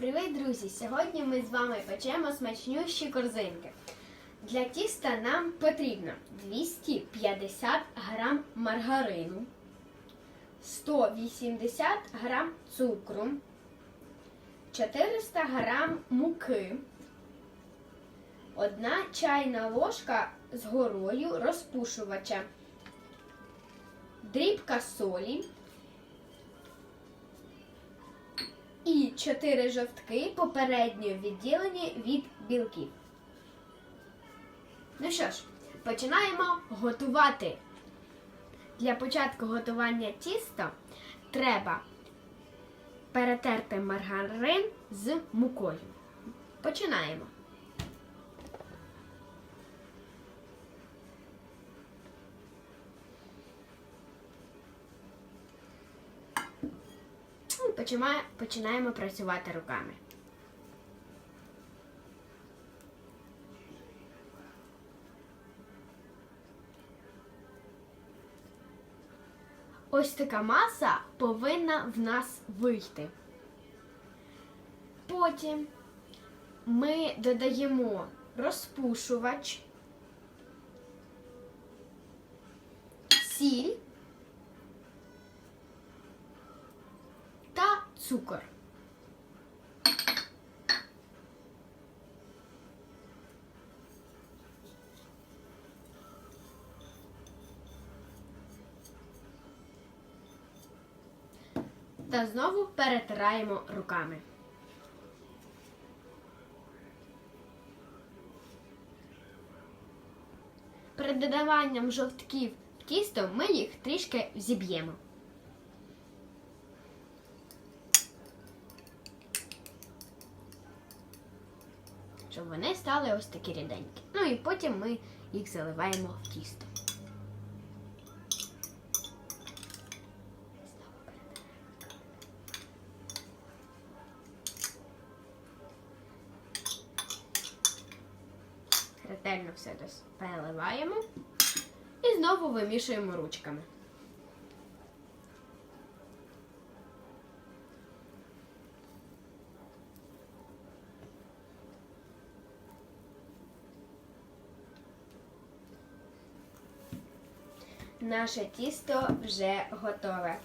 Привіт, друзі! Сьогодні ми з вами печемо смачнющі корзинки. Для тіста нам потрібно 250 грам маргарину, 180 грам цукру, 400 грам муки, 1 чайна ложка з горою розпушувача, дрібка солі. І 4 жовтки попередньо відділені від білків. Ну що ж, починаємо готувати. Для початку готування тіста треба перетерти маргарин з мукою. Починаємо. Починаємо, працювати руками. Ось така маса повинна в нас вийти. Потім ми додаємо розпушувач, сіль та цукор. Та знову перетираємо руками. Перед додаванням жовтків в тісто ми їх трішки зіб'ємо. Щоб вони стали ось такі ріденькі. Ну і потім ми їх заливаємо в тісто. Ретельно все переливаємо і знову вимішуємо ручками. Наше тісто вже готове.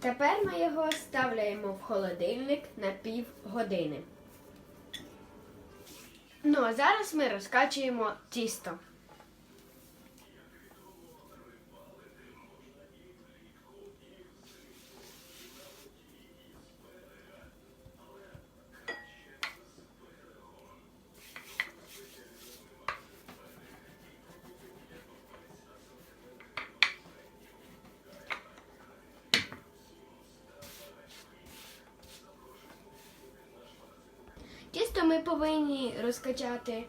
Тепер ми його ставляємо в холодильник на пів години. Ну а зараз ми розкачуємо тісто. Тісто ми повинні розкачати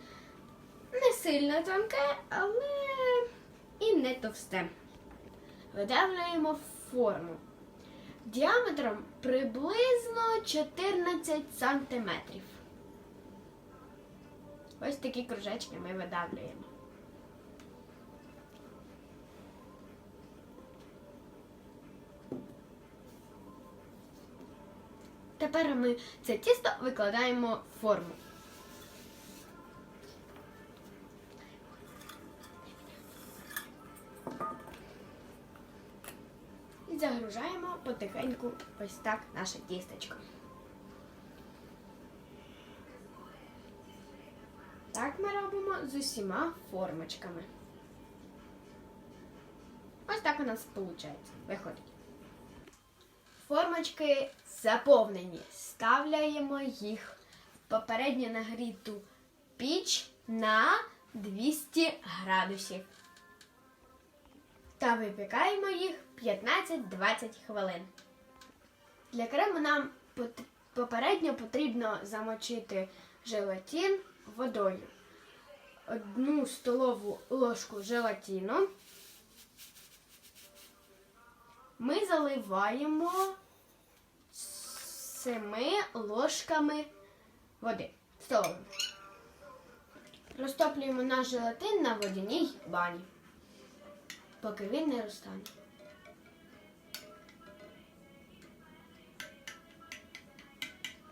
не сильно тонке, але і не товсте. Видавлюємо форму діаметром приблизно 14 сантиметрів. Ось такі кружечки ми видавлюємо. Тепер ми це тісто викладаємо в форму. І загружаємо потихеньку ось так наше тістечко. Так ми робимо з усіма формочками. Ось так у нас виходить. Формочки заповнені. Ставляємо їх в попередньо нагріту піч на 200 градусів. Та випікаємо їх 15-20 хвилин. Для крему нам попередньо потрібно замочити желатин водою. Одну столову ложку желатину ми заливаємо семи ложками води столовими. Розтоплюємо наш желатин на водяній бані, поки він не розтане.